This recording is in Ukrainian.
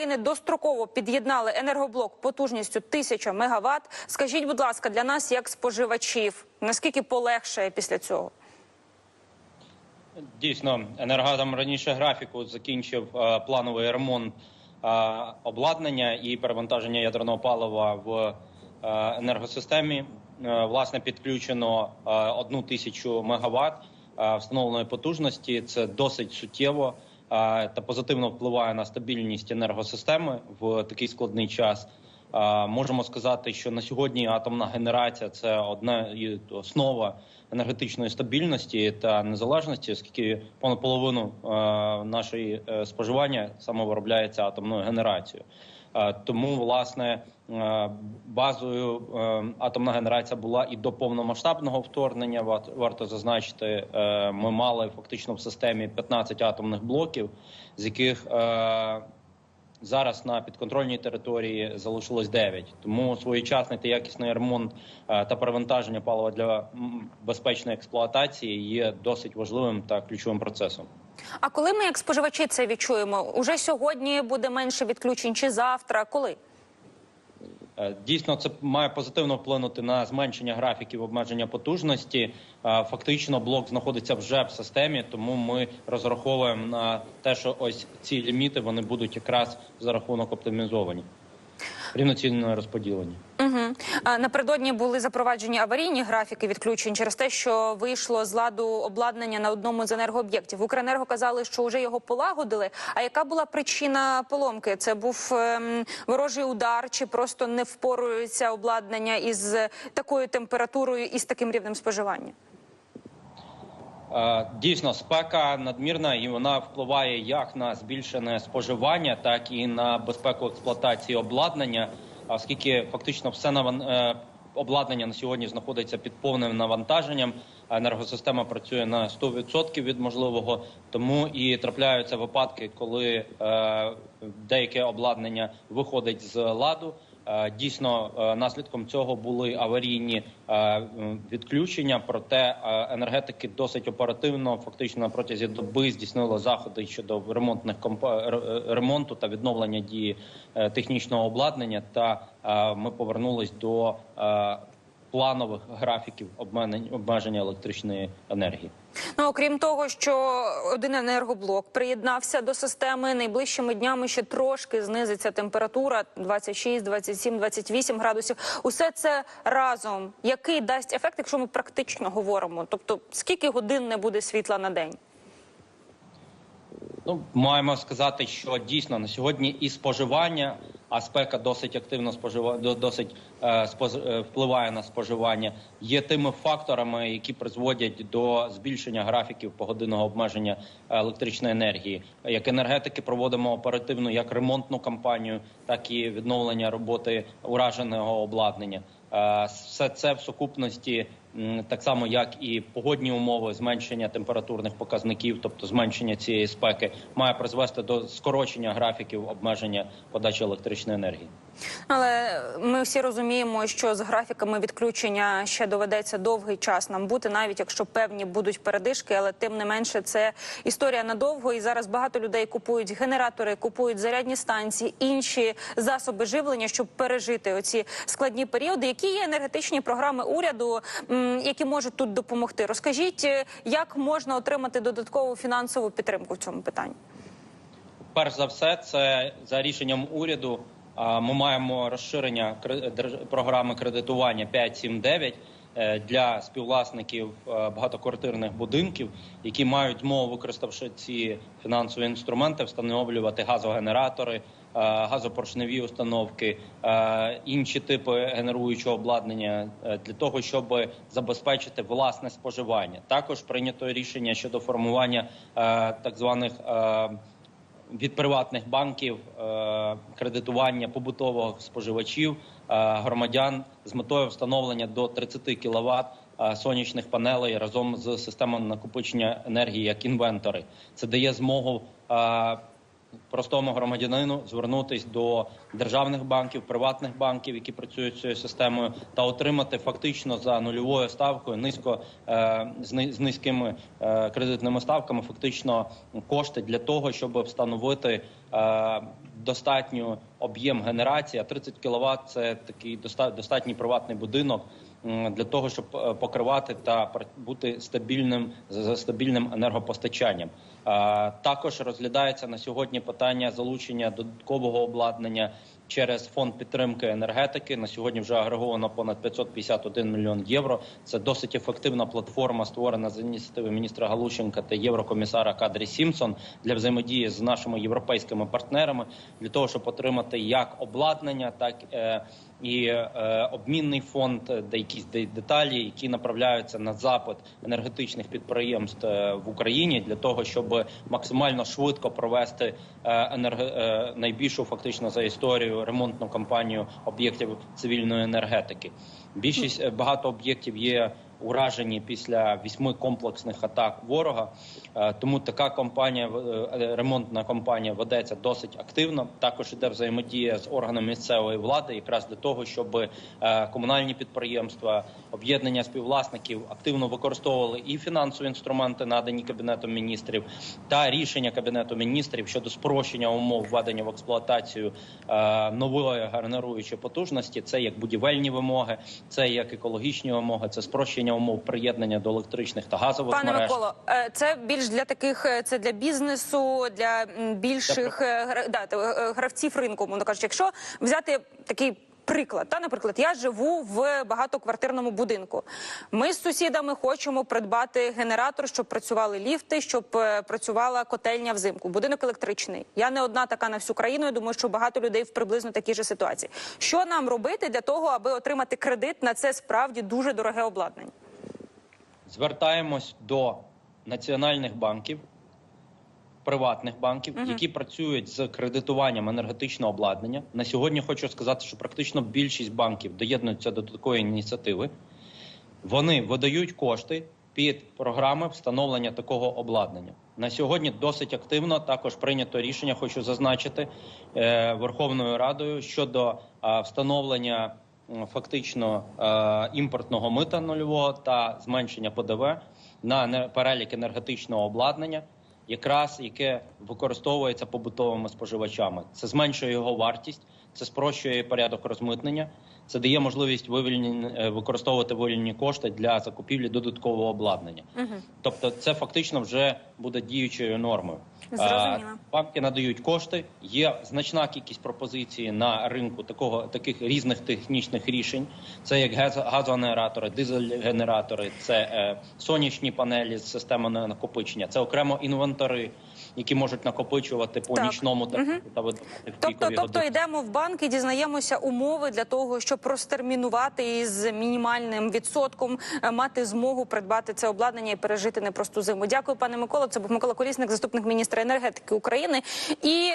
України достроково під'єднали енергоблок потужністю 1000 мегаватт. Скажіть, будь ласка, для нас як споживачів, наскільки полегшає після цього? Дійсно, енергоатом раніше графіку закінчив е, плановий ремонт е, обладнання і перевантаження ядерного палива в е, енергосистемі. Е, власне, підключено е, одну тисячу мегаватт е, встановленої потужності. Це досить суттєво та позитивно впливає на стабільність енергосистеми в такий складний час. Можемо сказати, що на сьогодні атомна генерація це одна основа енергетичної стабільності та незалежності, оскільки понад половину нашої е, споживання саме виробляється атомною генерацією. Е, Тому власне е, базою е, атомна генерація була і до повномасштабного вторгнення. Варто- зазначити, ми мали фактично в системі 15 атомних блоків, з яких Зараз на підконтрольній території залишилось 9. Тому своєчасний та якісний ремонт та перевантаження палива для безпечної експлуатації є досить важливим та ключовим процесом. А коли ми, як споживачі, це відчуємо? Уже сьогодні буде менше відключень чи завтра? Коли? Е, Дійсно, це має позитивно вплинути на зменшення графіків обмеження потужності. Е, Фактично, блок знаходиться вже в системі, тому ми розраховуємо на те, що ось ці ліміти вони будуть якраз за рахунок оптимізовані, рівноцінно розподілені. Угу. Напередодні були запроваджені аварійні графіки відключень через те, що вийшло з ладу обладнання на одному з енергооб'єктів. Укренерго казали, що вже його полагодили. А яка була причина поломки? Це був ем, ворожий удар, чи просто не впорується обладнання із такою температурою і з таким рівнем споживання? Е, Дійсно, спека надмірна і вона впливає як на збільшене споживання, так і на безпеку експлуатації обладнання, оскільки фактично все наван- е, обладнання на сьогодні знаходиться під повним навантаженням. Енергосистема працює на 100% від можливого, тому і трапляються випадки, коли е, деяке обладнання виходить з ладу. Е, Дійсно, е, наслідком цього були аварійні е, відключення. Проте енергетики досить оперативно, фактично на протязі доби здійснили заходи щодо ремонтних ремонту та відновлення дії технічного обладнання. Та ми повернулись до планових графіків обмеження електричної енергії. Ну окрім того, що один енергоблок приєднався до системи, найближчими днями ще трошки знизиться температура 26, 27, 28 градусів. Усе це разом. Який дасть ефект, якщо ми практично говоримо? Тобто, скільки годин не буде світла на день? Ну, маємо сказати, що дійсно на сьогодні і споживання, а спека досить активно спожива... до- досить е, споз- е, впливає на споживання, є тими факторами, які призводять до збільшення графіків погодинного обмеження електричної енергії. Як енергетики проводимо оперативну як ремонтну кампанію, так і відновлення роботи ураженого обладнання. Е, Все це в сукупності, так само як і погодні умови, зменшення температурних показників, тобто зменшення цієї спеки, має призвести до скорочення графіків обмеження подачі електричної енергії. Але ми всі розуміємо, що з графіками відключення ще доведеться довгий час нам бути, навіть якщо певні будуть передишки, але тим не менше це історія надовго. І зараз багато людей купують генератори, купують зарядні станції, інші засоби живлення, щоб пережити оці складні періоди. Які є енергетичні програми уряду, які можуть тут допомогти? Розкажіть, е, як можна отримати додаткову фінансову підтримку в цьому питанні? Перш за все, це за рішенням уряду. Ми маємо розширення програми кредитування 5.7.9 е, для співвласників е, багатоквартирних будинків, які мають змогу, використавши ці фінансові інструменти, встановлювати газогенератори, е, газопоршневі установки, інші типи генеруючого обладнання для того, щоб забезпечити власне споживання. Також прийнято рішення щодо формування так званих. Від приватних банків е, кредитування побутового споживачів е, громадян з метою встановлення до 30 кВт е, сонячних панелей разом з системою накопичення енергії як інвентори. Це дає змогу простому громадянину звернутись до державних банків, приватних банків, які працюють цією системою, та отримати фактично за нульовою ставкою низько е, з низькими е, кредитними ставками, фактично кошти для того, щоб встановити е, достатньо об'єм генерації. А 30 кВт – це такий доста- достатній приватний будинок для того, щоб е, покривати та бути стабільним за стабільним енергопостачанням. Також розглядається на сьогодні питання залучення додаткового обладнання через фонд підтримки енергетики. На сьогодні вже агреговано понад 551 мільйон євро. Це досить ефективна платформа, створена за ініціативи міністра Галущенка та єврокомісара Кадрі Сімсон для взаємодії з нашими європейськими партнерами для того, щоб отримати як обладнання, так е, і е, обмінний фонд, е, де якісь деталі, які направляються на запит енергетичних підприємств е, в Україні для того, щоб максимально швидко провести енерг е, найбільшу фактично за історію ремонтну кампанію об'єктів цивільної енергетики. Більшість багато об'єктів є уражені після вісьми комплексних атак ворога. Е, Тому така компанія, е, ремонтна компанія ведеться досить активно. Також іде взаємодія з органами місцевої влади, якраз для того, щоб е, комунальні підприємства, об'єднання співвласників активно використовували і фінансові інструменти, надані кабінетом міністрів, та рішення кабінету міністрів щодо спрощення умов введення в експлуатацію нової генеруючої потужності. Це як будівельні вимоги, це як екологічні вимоги, це спрощення умов приєднання до електричних та газових Пане мереж. Миколо, е, це більш для таких, е, це для бізнесу, для більших для... гра- да, е, гравців ринку. Мовно кажучи, якщо взяти такий. Приклад, та наприклад, я живу в багатоквартирному будинку. Ми з сусідами хочемо придбати генератор, щоб працювали ліфти, щоб е, працювала котельня взимку. Будинок електричний. Я не одна така на всю країну. Я думаю, що багато людей в приблизно такій же ситуації. Що нам робити для того, аби отримати кредит на це справді дуже дороге обладнання? звертаємось до національних банків, приватних банків, які працюють з кредитуванням енергетичного обладнання. На сьогодні хочу сказати, що практично більшість банків доєднуються до такої ініціативи. Вони видають кошти під програми встановлення такого обладнання. На сьогодні досить активно також прийнято рішення, хочу зазначити е, Верховною Радою щодо е, встановлення фактично е, імпортного мита нульового та зменшення ПДВ на перелік енергетичного обладнання, якраз яке використовується побутовими споживачами. Це зменшує його вартість, це спрощує порядок розмитнення. Це дає можливість вивільнені е, використовувати вивільнені кошти для закупівлі додаткового обладнання. Тобто, це фактично вже буде діючою нормою. Зрозуміло. Банки надають кошти. Є значна кількість пропозицій на ринку такого таких різних технічних рішень. Це як газ- газогенератори, дизель-генератори, це е, сонячні панелі з системою накопичення, це окремо інвентори, які можуть накопичувати по Так. нічному та, та видавати в Тобто, тобто години. йдемо в банк і дізнаємося умови для того, щоб розтермінувати із мінімальним відсотком е, мати змогу придбати це обладнання і пережити непросту зиму. Дякую, пане Микола. Це був Микола Колісник, заступник міністра енергетики України. І